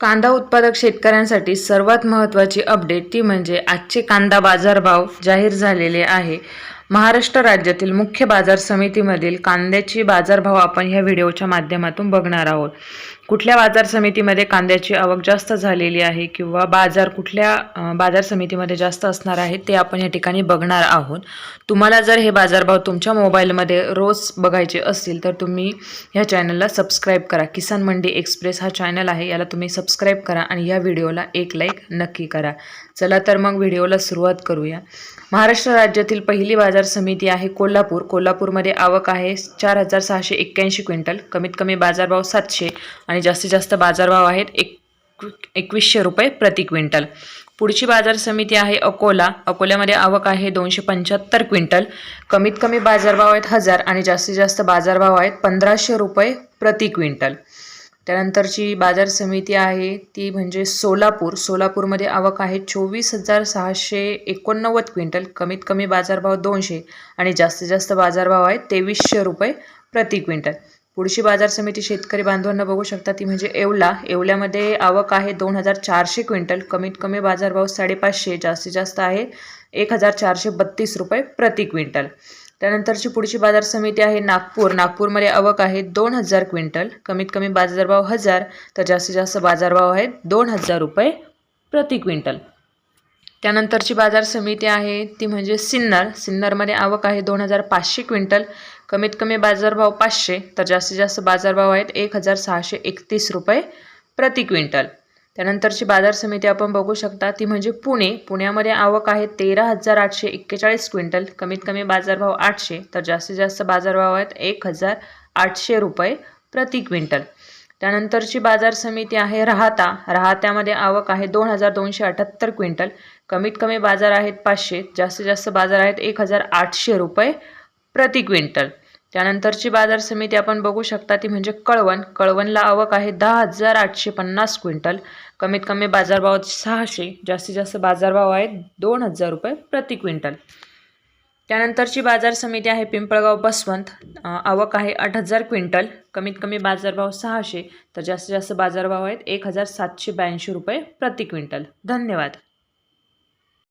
कांदा उत्पादक शेतकऱ्यांसाठी सर्वात महत्त्वाची अपडेट ती म्हणजे आजचे कांदा बाजारभाव जाहीर झालेले आहे. महाराष्ट्र राज्यातील मुख्य बाजार समितीमधील कांद्याची बाजारभाव आपण ह्या व्हिडिओच्या माध्यमातून बघणार आहोत. कुठल्या बाजार समितीमध्ये कांद्याची आवक जास्त झालेली आहे किंवा बाजार कुठल्या बाजार समितीमध्ये जास्त असणार आहे ते आपण या ठिकाणी बघणार आहोत. तुम्हाला जर हे बाजारभाव तुमच्या मोबाईलमध्ये रोज बघायचे असतील तर तुम्ही ह्या चॅनलला सबस्क्राईब करा. किसान मंडी एक्सप्रेस हा चॅनल आहे याला तुम्ही सबस्क्राईब करा आणि या व्हिडिओला एक लाईक नक्की करा. चला तर मग व्हिडिओला सुरुवात करूया. महाराष्ट्र राज्यातील पहिली बाजार समिती आहे कोल्हापूर. कोल्हापूरमध्ये आवक आहे चार हजार सहाशे एक्क्याऐंशी क्विंटल. कमीत कमी बाजारभाव सातशे आणि जास्तीत जास्त बाजारभाव आहेत एक एकवीसशे रुपये प्रति क्विंटल. पुढची बाजार समिती आहे अकोला. अकोल्यामध्ये आवक आहे दोनशे पंच्याहत्तर क्विंटल. कमीत कमी बाजारभाव आहेत हजार आणि जास्तीत जास्त बाजारभाव आहेत पंधराशे रुपये प्रति क्विंटल. त्यानंतरची बाजार समिती आहे ती म्हणजे सोलापूर. सोलापूरमध्ये आवक आहे चोवीस हजार सहाशे एकोणनव्वद क्विंटल. कमीत कमी बाजारभाव दोनशे आणि जास्तीत जास्त बाजारभाव आहे तेवीसशे रुपये प्रति क्विंटल. पुढची बाजार समिती शेतकरी बांधवांना बघू शकता ती म्हणजे येवला. येवल्यामध्ये आवक आहे दोन हजार चारशे क्विंटल. कमीत कमी बाजारभाव साडेपाचशे जास्तीत जास्त आहे एक हजार चारशे बत्तीस रुपये प्रति क्विंटल. त्यानंतरची पुढची बाजार समिती आहे नागपूर. नागपूरमध्ये आवक आहे दोन हजार क्विंटल. कमीत कमी बाजारभाव हजार तर जास्तीत जास्त बाजारभाव आहेत दोन हजार रुपये प्रति क्विंटल. त्यानंतरची बाजार समिती आहे ती म्हणजे सिन्नर. सिन्नरमध्ये आवक आहे दोन हजार पाचशे क्विंटल. कमीत कमी बाजारभाव पाचशे तर जास्तीत जास्त बाजारभाव आहेत एक हजार सहाशे एकतीस रुपये प्रति क्विंटल. त्यानंतरची बाजार समिती आपण बघू शकता ती म्हणजे पुणे. पुण्यामध्ये आवक आहे तेरा हजार आठशे एक्केचाळीस क्विंटल. कमीत कमी बाजारभाव आठशे तर जास्तीत जास्त बाजारभाव आहेत एक हजार आठशे रुपये प्रति क्विंटल. त्यानंतरची बाजार समिती आहे राहता. राहत्यामध्ये आवक आहे दोन हजार दोनशे अठ्ठ्याहत्तर क्विंटल. कमीत कमी बाजार आहेत पाचशे जास्तीत जास्त बाजार आहेत एक हजार आठशे रुपये प्रति क्विंटल. त्यानंतरची बाजार समिती आपण बघू शकता ती म्हणजे कळवण. कळवणला आवक आहे दहा हजार आठशे पन्नास क्विंटल. कमीत कमी बाजारभाव सहाशे जास्तीत जास्त बाजारभाव आहेत दोन हजार रुपये प्रति क्विंटल. त्यानंतरची बाजार समिती आहे पिंपळगाव बसवंत. आवक आहे आठ हजार क्विंटल. कमीत कमी बाजारभाव सहाशे तर जास्तीत जास्त बाजारभाव आहेत एक हजार सातशे ब्याऐंशी रुपये प्रति क्विंटल. धन्यवाद.